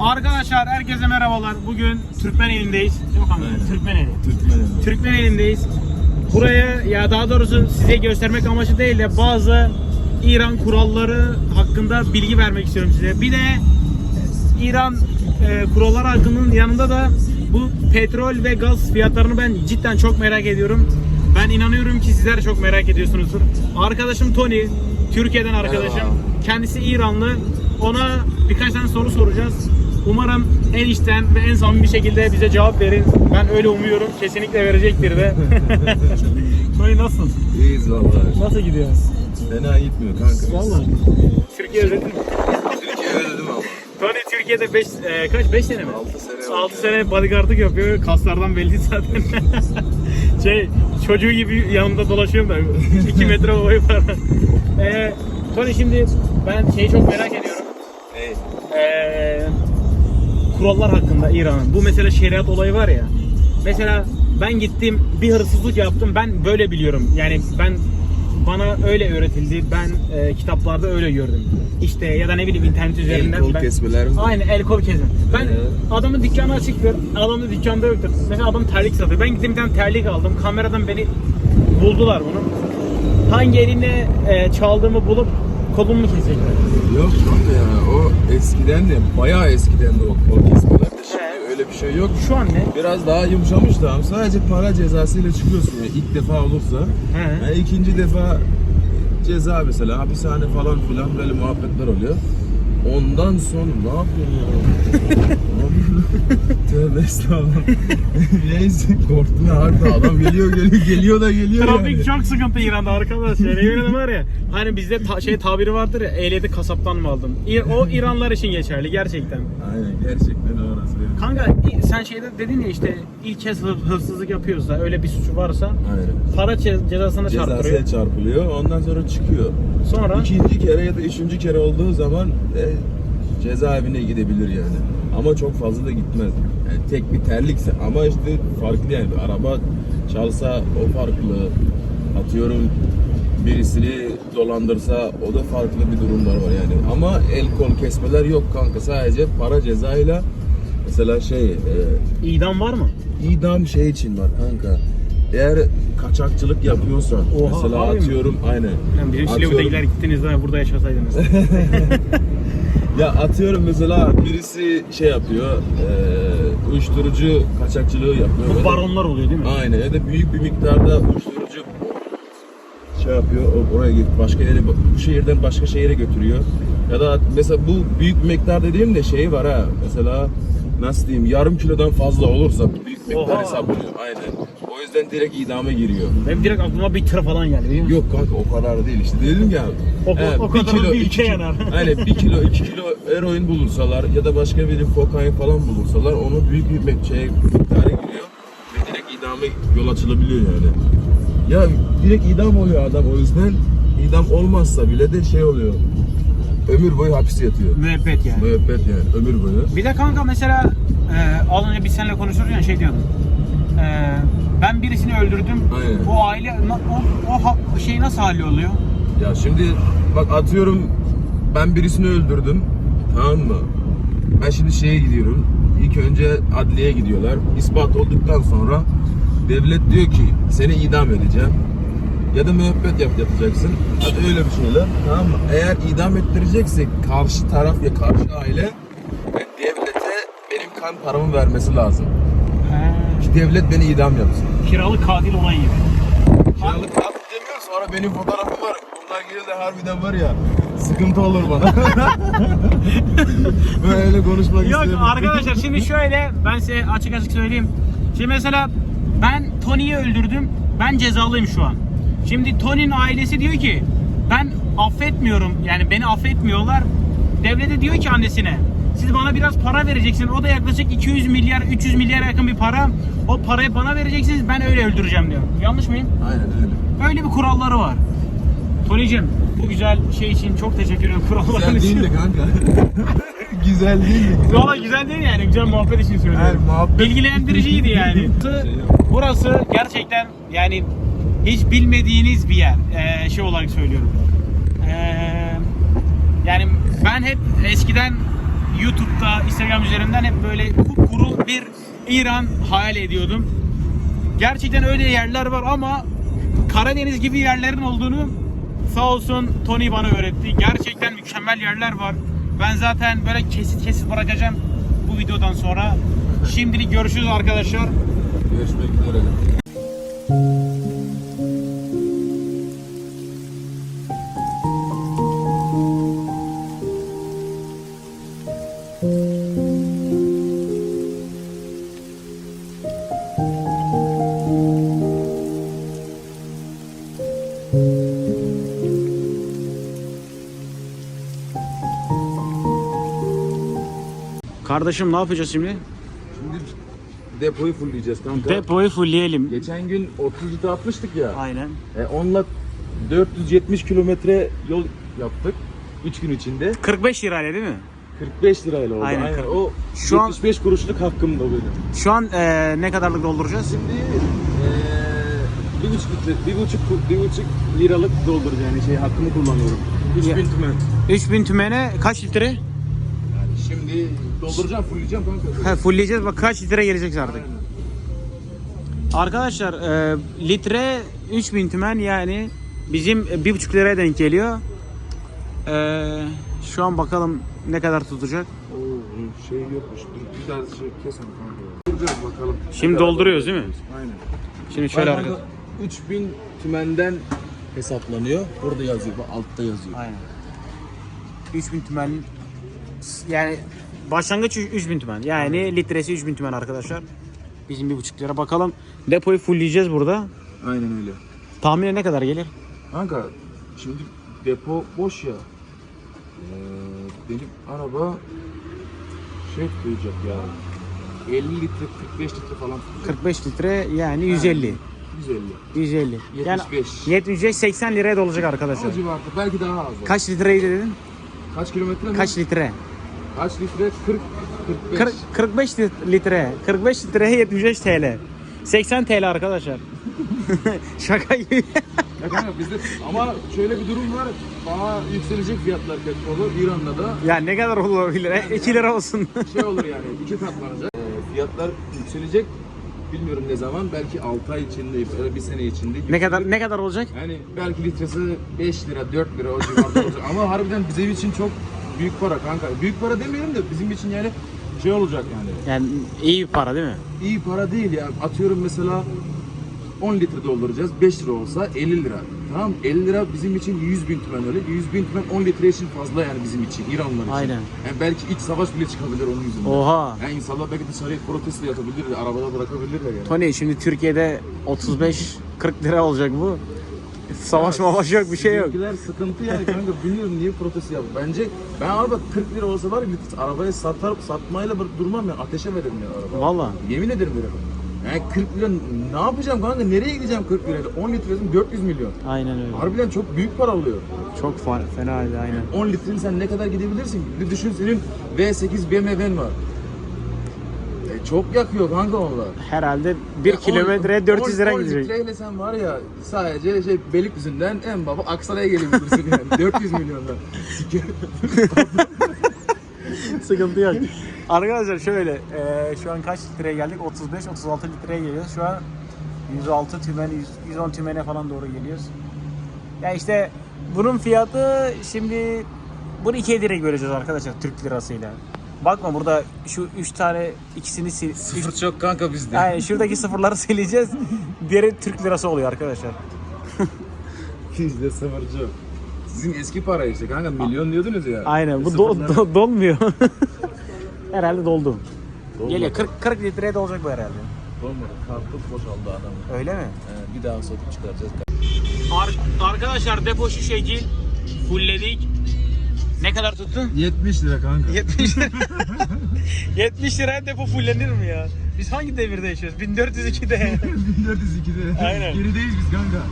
Arkadaşlar herkese merhabalar. Bugün Türkmen elindeyiz. Yok Aynen. Türkmen eli. Türkmenim. Türkmen elindeyiz. Buraya ya daha doğrusu size göstermek amacı değil de bazı İran kuralları hakkında bilgi vermek istiyorum size. Bir de İran e, kuralları hakkının yanında da bu petrol ve gaz fiyatlarını ben cidden çok merak ediyorum. Ben inanıyorum ki sizler çok merak ediyorsunuzdur. Arkadaşım Tony, Türkiye'den arkadaşım. Merhaba. Kendisi İranlı. Ona birkaç tane soru soracağız. Umarım en içten ve en samimi bir şekilde bize cevap verir. Ben öyle umuyorum. Kesinlikle verecektir de. Tony nasıl? İyiyiz vallahi. Nasıl gidiyor? Fena gitmiyor kanka. Vallahi. Türkiye özledin mi? Türkiye özledim ama. Tony Türkiye'de 5 kaç 5 sene mi? 6 sene 6 sene bodyguardlık yapıyor. Kaslardan belli zaten. şey çocuğu gibi yanımda dolaşıyorum da 2 metre boyu falan. Ee, Tony şimdi ben şeyi çok merak ediyorum. Hey. Ee, kurallar hakkında İran'ın. Bu mesela şeriat olayı var ya. Mesela ben gittim bir hırsızlık yaptım. Ben böyle biliyorum. Yani ben bana öyle öğretildi. Ben e, kitaplarda öyle gördüm. İşte ya da ne bileyim internet üzerinden. kol ben- kesmeler mi? Aynen el kol kesme. Ben Ee? adamın dükkanı açıktır. Adam da dükkanda yoktur. Mesela adam terlik satıyor. Ben gittim bir tane terlik aldım. Kameradan beni buldular bunu. Hangi eline e, çaldığımı bulup kolumu mu kesecekler? Yok kanka ya o eskiden de bayağı eskiden de o kol kesmeler şimdi öyle bir şey yok. Şu an ne? Biraz daha yumuşamış da sadece para cezasıyla çıkıyorsun yani ilk defa olursa. He. Yani ikinci defa ceza mesela hapishane falan filan böyle muhabbetler oluyor. Ondan sonra ne yapıyorsun ya? Tövbe estağfurullah. Neyse korktum ya harbi adam geliyor geliyor geliyor da geliyor Trafik yani. çok sıkıntı İran'da arkadaşlar. Yemin ederim var ya. Hani bizde ta- şey tabiri vardır ya. Ehliyeti kasaptan mı aldın? O İranlar için geçerli gerçekten. Aynen gerçekten orası. Kanka sen şeyde dedin ya işte ilk kez hır- hırsızlık yapıyorsa öyle bir suçu varsa Aynen. para ce- cezasına çarptırıyor. Cezasıya çarpılıyor ondan sonra çıkıyor. Sonra İkinci kere ya da üçüncü kere olduğu zaman e, cezaevine gidebilir yani. Ama çok fazla da gitmez. Yani tek bir terlikse ama işte farklı yani. Bir araba çalsa o farklı. Atıyorum birisini dolandırsa o da farklı bir durumlar var yani. Ama el kol kesmeler yok kanka. Sadece para cezayla mesela şey e, idam var mı? idam şey için var kanka. Eğer kaçakçılık yapıyorsan Oha, mesela harbi mi? atıyorum aynen. Yani bizim Atıyorum- Silivri'dekiler gittiniz de burada yaşasaydınız. Ya atıyorum mesela birisi şey yapıyor, eee uyuşturucu kaçakçılığı yapıyor. Bu baronlar oluyor değil mi? Aynen ya da büyük bir miktarda uyuşturucu şey yapıyor, oraya git başka yere, bu şehirden başka şehire götürüyor. Ya da mesela bu büyük bir miktar dediğim de şey var ha, mesela nasıl diyeyim yarım kilodan fazla olursa büyük miktar Oha. hesaplıyor. Aynen. O yüzden direkt idame giriyor. Benim direkt aklıma bir tır falan geldi biliyor musun? Yok kanka o kadar değil işte dedim ya. O- o bir kadar kilo, bir iki ülke kilo, yanar. aynen bir kilo iki kilo eroin bulursalar ya da başka bir kokain falan bulursalar onu büyük bir mek- şeye miktara giriyor ve direkt idame yol açılabiliyor yani. Ya direkt idam oluyor adam o yüzden idam olmazsa bile de şey oluyor. Ömür boyu hapis yatıyor. Müebbet yani. Müebbet yani ömür boyu. Bir de kanka mesela e, az önce biz seninle konuşurken şey diyordun. E, ben birisini öldürdüm. Aynen. O aile o, o ha- şey nasıl hali oluyor? Ya şimdi bak atıyorum ben birisini öldürdüm tamam mı? Ben şimdi şeye gidiyorum. İlk önce adliyeye gidiyorlar. İspat olduktan sonra devlet diyor ki seni idam edeceğim. Ya da müebbet yap yatacaksın. Hadi öyle bir şeyler. Tamam mı? Eğer idam ettirecekse karşı taraf ya karşı aile e, devlete benim kan paramı vermesi lazım. He, Ki devlet beni idam yapsın. kiralık katil olayı gibi. Kiralık katil demiyor sonra benim fotoğrafım var. Bunlar gelir de harbiden var ya sıkıntı olur bana. Böyle konuşmak Yok istemiyorum. arkadaşlar şimdi şöyle ben size açık açık söyleyeyim. Şimdi mesela ben Tony'yi öldürdüm. Ben cezalıyım şu an. Şimdi Tony'nin ailesi diyor ki ben affetmiyorum. Yani beni affetmiyorlar. Devlete diyor ki annesine siz bana biraz para vereceksiniz. O da yaklaşık 200 milyar 300 milyar yakın bir para. O parayı bana vereceksiniz. Ben öyle öldüreceğim diyor. Yanlış mıyım? Aynen öyle. Öyle bir kuralları var. Tony'cim bu güzel şey için çok teşekkür ederim kuralların Güzel için. değil de kanka. güzel değil de. Valla güzel değil yani. Güzel muhabbet için söylüyorum. Hayır, muhabbet- Bilgilendiriciydi yani. Burası gerçekten yani hiç bilmediğiniz bir yer. Ee, şey olarak söylüyorum. Ee, yani ben hep eskiden YouTube'da, Instagram üzerinden hep böyle kupkuru bir İran hayal ediyordum. Gerçekten öyle yerler var ama Karadeniz gibi yerlerin olduğunu sağ olsun Tony bana öğretti. Gerçekten mükemmel yerler var. Ben zaten böyle kesit kesit bırakacağım bu videodan sonra. Şimdilik görüşürüz arkadaşlar. Görüşmek üzere. Kardeşim ne yapacağız şimdi? Şimdi depoyu fullleyeceğiz kanka. Depoyu fullleyelim. Geçen gün 30 litre atmıştık ya. Aynen. E, onunla 470 kilometre yol yaptık. 3 gün içinde. 45 lirayla değil mi? 45 lirayla oldu. Aynen, Aynen. O Şu an- 75 kuruşluk hakkım da benim. Şu an eee, ne kadarlık dolduracağız? Şimdi eee bir buçuk litre, bir buçuk, bir buçuk liralık doldur yani şey hakkımı kullanıyorum. 3000 Ya. tümen. 3000 tümene kaç litre? Şimdi dolduracağım, fullleyeceğim kanka. He, fullleyeceğiz bak kaç litre gelecek artık. Aynen. Arkadaşlar e, litre 3000 tümen yani bizim e, bir buçuk liraya denk geliyor. E, şu an bakalım ne kadar tutacak. Oo, şey yokmuş. Bir daha şey keselim kanka. Dolduracağız bakalım. Şimdi dolduruyoruz değil mi? Aynen. Şimdi şöyle Aynen. arkadaşlar. 3000 tümenden hesaplanıyor. Burada yazıyor, altta yazıyor. Aynen. 3000 tümen yani başlangıç 3000 tümen. Yani litresi 3000 tümen arkadaşlar. Bizim bir buçuk lira. Bakalım depoyu fullleyeceğiz burada. Aynen öyle. Tahminen ne kadar gelir? Kanka şimdi depo boş ya. Ee, benim araba şey koyacak ya. 50 litre 45 litre falan tutacak. 45 litre yani 150. 150. 150. Yani 75. 75 80 liraya dolacak O arkadaşlar. civarda belki daha az. Kaç litreydi dedin? Kaç kilometre mi? Kaç litre? Kaç litre? 40 45. 40, 45 lit- litre. 45 litreye 75 TL. 80 TL arkadaşlar. Şaka gibi. Ya kanka bizde ama şöyle bir durum var. Daha yükselecek fiyatlar petrolü İran'da da ya ne kadar olabilir? 2 lira olsun. şey olur yani iki katlanacak. Ee, fiyatlar yükselecek. Bilmiyorum ne zaman. Belki 6 ay içinde, ya da bir sene içinde. ne kadar ne kadar olacak? Yani belki litresi 5 lira, 4 lira o civarda olacak. Ama harbiden bizim için çok büyük para kanka. Büyük para demeyelim de bizim için yani şey olacak yani. Yani iyi bir para değil mi? İyi para değil ya. Atıyorum mesela 10 litre dolduracağız. 5 lira olsa 50 lira. Tamam 50 lira bizim için 100 bin tümen öyle. 100 bin tümen 10 litre için fazla yani bizim için. İranlılar için. Aynen. Yani belki iç savaş bile çıkabilir onun yüzünden. Oha. Yani insanlar belki dışarıya protesto yapabilir, arabada bırakabilirler yani. Tony şimdi Türkiye'de 35 40 lira olacak bu. Savaş mavaş yok bir şey yok. Bizimkiler sıkıntı yani kanka bilmiyorum niye protesto yap. Bence ben araba 40 lira olsa var ya arabayı satar satmayla durmam ya ateşe veririm ya araba. Valla. Yemin ederim veririm. Yani 40 lira ne yapacağım kanka nereye gideceğim 40 lirayla 10 litresi 400 milyon. Aynen öyle. Harbiden çok büyük para alıyor. Çok fa- fenaydı aynen. 10 litrenin sen ne kadar gidebilirsin? Bir düşün senin V8 BMW'n var. E çok yakıyor kanka onlar. Herhalde 1 Ya on- kilometreye 400 lira 10 gidecek. litreyle sen var ya sadece şey Beylikdüzü'nden en baba Aksaray'a gelebilirsin yani 400 milyondan. Sıkıntı yok. Arkadaşlar şöyle, e, şu an kaç litreye geldik? 35-36 litreye geliyoruz. Şu an 106 tümen, 100 110 tümene falan doğru geliyoruz. Ya işte bunun fiyatı şimdi bunu ikiye direkt böleceğiz arkadaşlar Türk lirasıyla. Bakma burada şu 3 tane ikisini sil. Sıfır çok kanka bizde. Yani şuradaki sıfırları sileceğiz. Diğeri Türk lirası oluyor arkadaşlar. Bizde sıfırcı. Sizin eski para işte kanka milyon diyordunuz ya. Aynen bu do- do- dolmuyor. herhalde doldu. Dolmadı. Geliyor 40 40 litreye dolacak bu herhalde. Dolmadı. Kartlık boşaldı adam. Öyle mi? Ee, bir daha sokup çıkaracağız. Ar- arkadaşlar depo şu şekil fullledik. Ne kadar tuttu? 70 lira kanka. 70 lira. 70 liraya depo fullenir mi ya? Biz hangi devirde yaşıyoruz? 1402'de. 1402'de. Aynen. Gerideyiz biz kanka.